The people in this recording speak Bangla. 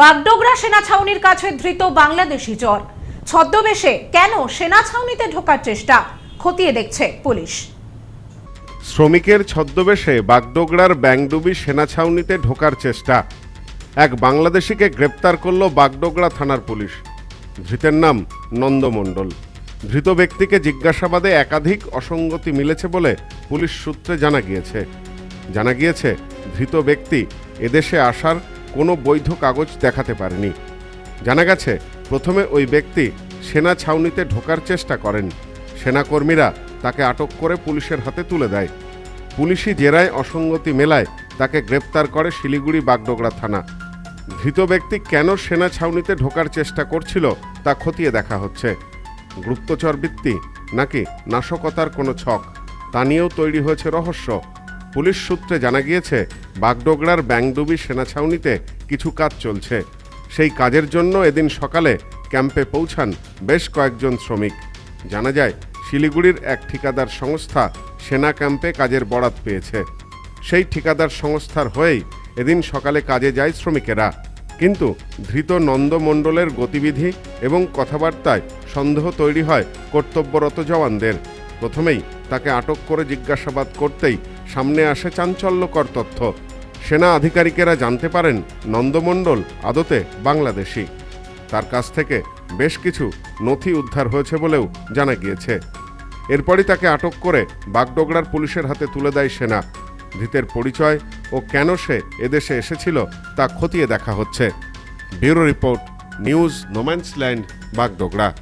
বাগডোগরা সেনা ছাউনির কাছে ধৃত বাংলাদেশি চর ছদ্মবেশে কেন সেনা ছাউনিতে ঢোকার চেষ্টা খতিয়ে দেখছে পুলিশ। শ্রমিকের ছদ্মবেশে বাগডোগরার ব্যাংডুবি সেনা ছাউনিতে ঢোকার চেষ্টা। এক বাংলাদেশিকে গ্রেপ্তার করল বাগডোগরা থানার পুলিশ। ধৃতের নাম নন্দমণ্ডল ধৃত ব্যক্তিকে জিজ্ঞাসাবাদে একাধিক অসঙ্গতি মিলেছে বলে পুলিশ সূত্রে জানা গিয়েছে। জানা গিয়েছে, ধৃত ব্যক্তি এদেশে আসার কোনো বৈধ কাগজ দেখাতে পারেনি। জানা গেছে, প্রথমে ওই ব্যক্তি সেনা ছাউনিতে ঢোকার চেষ্টা করেন। সেনাকর্মীরা তাকে আটক করে পুলিশের হাতে তুলে দেয়। পুলিশি জেরায় অসঙ্গতি মেলায় তাকে গ্রেপ্তার করে শিলিগুড়ি বাগডোগরা থানা। ধৃত ব্যক্তি কেন সেনা ছাউনিতে ঢোকার চেষ্টা করছিল তা খতিয়ে দেখা হচ্ছে। গুপ্তচর বৃত্তি নাকি নাশকতার কোনো ছক? তা নিয়েও তৈরি হয়েছে রহস্য। পুলিশ সূত্রে জানা গিয়েছে, বাগডোগরার ব্যাংডুবি সেনা ছাউনিতে কিছু কাজ চলছে। সেই কাজের জন্য এদিন সকালে ক্যাম্পে পৌঁছান বেশ কয়েকজন শ্রমিক। জানা যায়, শিলিগুড়ির এক ঠিকাদার সংস্থা সেনা ক্যাম্পে কাজের বরাত পেয়েছে। সেই ঠিকাদার সংস্থার হয়েই এদিন সকালে কাজে যায় শ্রমিকেরা। কিন্তু ধৃত নন্দমণ্ডলের গতিবিধি এবং কথাবার্তায় সন্দেহ তৈরি হয় কর্তব্যরত জওয়ানদের। প্রথমেই তাকে আটক করে জিজ্ঞাসাবাদ করতেই সামনে আসে চাঞ্চল্যকর তথ্য। সেনা আধিকারিকেরা জানতে পারেন, নন্দমণ্ডল আদতে বাংলাদেশি। তার কাছ থেকে বেশ কিছু নথি উদ্ধার হয়েছে বলেও জানা গিয়েছে। এরপরই তাকে আটক করে বাগডোগরার পুলিশের হাতে তুলে দেয় সেনা। ধৃতের পরিচয় ও কেন সে এদেশে এসেছিল তা খতিয়ে দেখা হচ্ছে। Bureau report, news, no man's land, Bagdogra.